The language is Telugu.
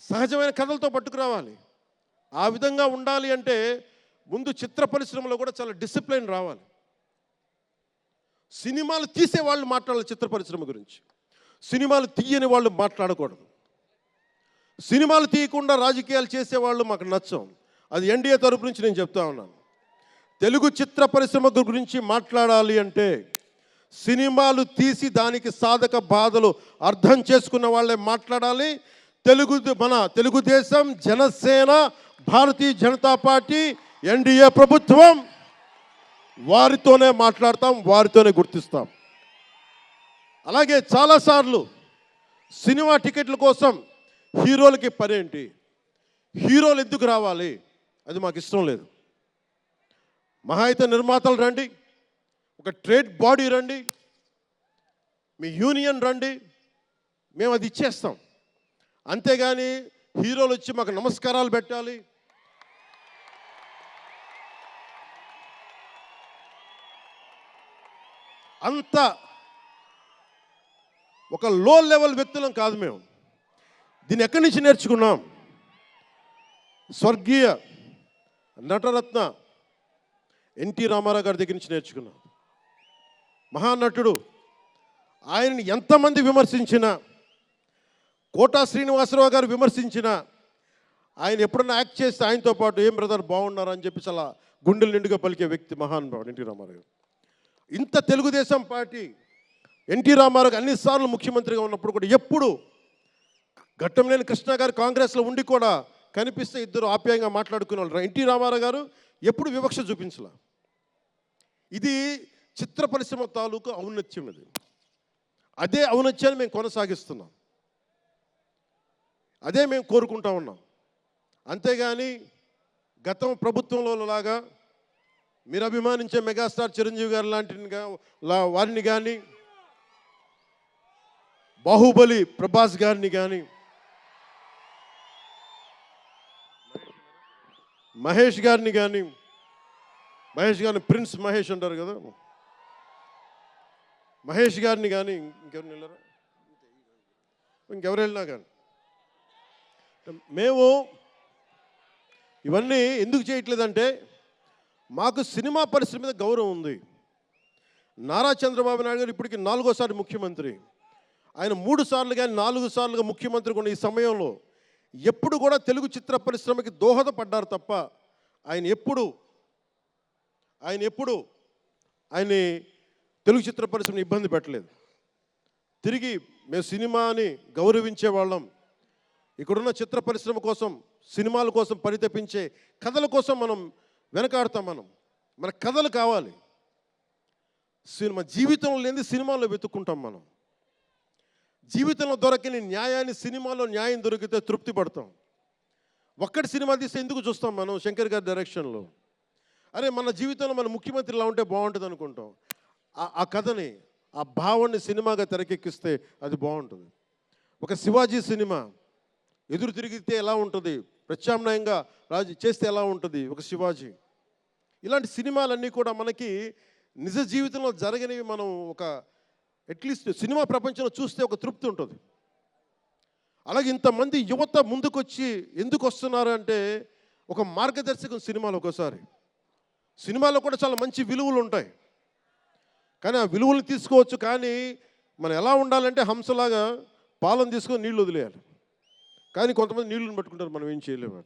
సహజమైన కథలతో పట్టుకురావాలి. ఆ విధంగా ఉండాలి అంటే ముందు చిత్ర పరిశ్రమలో కూడా చాలా డిసిప్లిన్ రావాలి. సినిమాలు తీసే వాళ్ళు మాట్లాడాలి చిత్ర పరిశ్రమ గురించి. సినిమాలు తీయని వాళ్ళు మాట్లాడకూడదు. సినిమాలు తీయకుండా రాజకీయాలు చేసేవాళ్ళు మాకు నచ్చం. అది ఎన్డీఏ తరపు నుంచి నేను చెప్తా ఉన్నాను. తెలుగు చిత్ర పరిశ్రమ గురించి మాట్లాడాలి అంటే సినిమాలు తీసి దానికి సాధక బాధలు అర్థం చేసుకున్న వాళ్ళే మాట్లాడాలి తెలుగు మన తెలుగుదేశం జనసేన భారతీయ జనతా పార్టీ ఎన్డీఏ ప్రభుత్వం. వారితోనే మాట్లాడతాం వారితోనే గుర్తిస్తాం. అలాగే చాలాసార్లు సినిమా టికెట్ల కోసం హీరోలకి పనేంటి హీరోలు ఎందుకు రావాలి? అది మాకు ఇష్టం లేదు. మహా అయితే నిర్మాతలు రండి ఒక ట్రేడ్ బాడీ రండి మీ యూనియన్ రండి మేము అది ఇచ్చేస్తాం. అంతేగాని హీరోలు వచ్చి మాకు నమస్కారాలు పెట్టాలి. అంత ఒక లో లెవెల్ వ్యక్తులం కాదు మేము. దీన్ని ఎక్కడి నుంచి నేర్చుకున్నాం? స్వర్గీయ నటరత్న ఎన్టీ రామారావు గారి దగ్గర నుంచి నేర్చుకున్నాం. మహానటుడు ఆయనని ఎంతమంది విమర్శించినా కోటా శ్రీనివాసరావు గారు విమర్శించిన ఆయన ఎప్పుడన్నా యాక్ట్ చేస్తే ఆయనతో పాటు ఏం బ్రదర్ బాగున్నారు? అని చెప్పి చాలా గుండెలు నిండుగా పలికే వ్యక్తి మహానుభావుడు ఎన్టీ రామారావు ఇంత తెలుగుదేశం పార్టీ ఎన్టీ రామారావు గారు అన్నిసార్లు ముఖ్యమంత్రిగా ఉన్నప్పుడు కూడా ఎప్పుడు ఘట్టంలేని కృష్ణ గారు కాంగ్రెస్లో ఉండి కూడా కనిపిస్తే ఇద్దరు ఆప్యాయంగా మాట్లాడుకునే వాళ్ళు ఎన్టీ రామారావు గారు ఎప్పుడు వివక్ష చూపించలా? ఇది చిత్ర పరిశ్రమ తాలూకు ఔన్నత్యం ఇది. అదే ఔన్నత్యాన్ని మేము కొనసాగిస్తున్నాం. అదే మేము కోరుకుంటా ఉన్నాం. అంతేగాని గతం ప్రభుత్వంలో లాగా మీరు అభిమానించే మెగాస్టార్ చిరంజీవి గారు లాంటి వారిని కానీ బాహుబలి ప్రభాస్ గారిని కానీ మహేష్ గారిని కానీ మహేష్ గారిని ప్రిన్స్ మహేష్ అంటారు కదా. మహేష్ గారిని కానీ ఇంకెవరిని వెళ్ళారా? ఇంకెవరు వెళ్ళినా కానీ మేము ఇవన్నీ ఎందుకు చేయట్లేదంటే మాకు సినిమా పరిశ్రమ మీద గౌరవం ఉంది. నారా చంద్రబాబు నాయుడు గారు ఇప్పటికి నాలుగోసారి ముఖ్యమంత్రి. ఆయన మూడు సార్లు కానీ నాలుగు సార్లుగా ముఖ్యమంత్రి కొన్ని ఈ సమయంలో ఎప్పుడు కూడా తెలుగు చిత్ర పరిశ్రమకి దోహదపడ్డారు తప్ప ఆయన ఎప్పుడు ఆయన ఎప్పుడు ఆయన్ని తెలుగు చిత్ర పరిశ్రమని ఇబ్బంది పెట్టలేదు. తిరిగి మేము సినిమాని గౌరవించే వాళ్ళం. ఇక్కడున్న చిత్ర పరిశ్రమ కోసం సినిమాల కోసం పరితపించే కథల కోసం మనం వెనకాడతాం మనం. మన కథలు కావాలి. సినిమా జీవితంలో లేని సినిమాలో వెతుక్కుంటాం మనం. జీవితంలో దొరకని న్యాయాన్ని సినిమాలో న్యాయం దొరికితే తృప్తి పడతాం. ఒక్కటి సినిమా తీస్తే ఎందుకు చూస్తాం మనం? శంకర్ గారి డైరెక్షన్లో. అరే మన జీవితంలో మన ముఖ్యమంత్రి ఇలా ఉంటే బాగుంటుంది అనుకుంటాం. ఆ- ఆ కథని ఆ భావాన్ని సినిమాగా తెరకెక్కిస్తే అది బాగుంటుంది. ఒక శివాజీ సినిమా ఎదురు తిరిగితే ఎలా ఉంటుంది? ప్రత్యామ్నాయంగా రాజు చేస్తే ఎలా ఉంటుంది? ఒక శివాజీ. ఇలాంటి సినిమాలన్నీ కూడా మనకి నిజ జీవితంలో జరగనివి మనం ఒక అట్లీస్ట్ సినిమా ప్రపంచంలో చూస్తే ఒక తృప్తి ఉంటుంది. అలాగే ఇంతమంది యువత ముందుకొచ్చి ఎందుకు వస్తున్నారు అంటే ఒక మార్గదర్శకం సినిమాలు ఒకసారి సినిమాలో కూడా చాలా మంచి విలువలు ఉంటాయి. కానీ ఆ విలువలు తీసుకోవచ్చు కానీ మనం ఎలా ఉండాలంటే హంసలాగా పాలన తీసుకొని నీళ్ళు వదిలేయాలి. కానీ కొంతమంది నీళ్ళని పట్టుకుంటారు మనం ఏం చేయలేము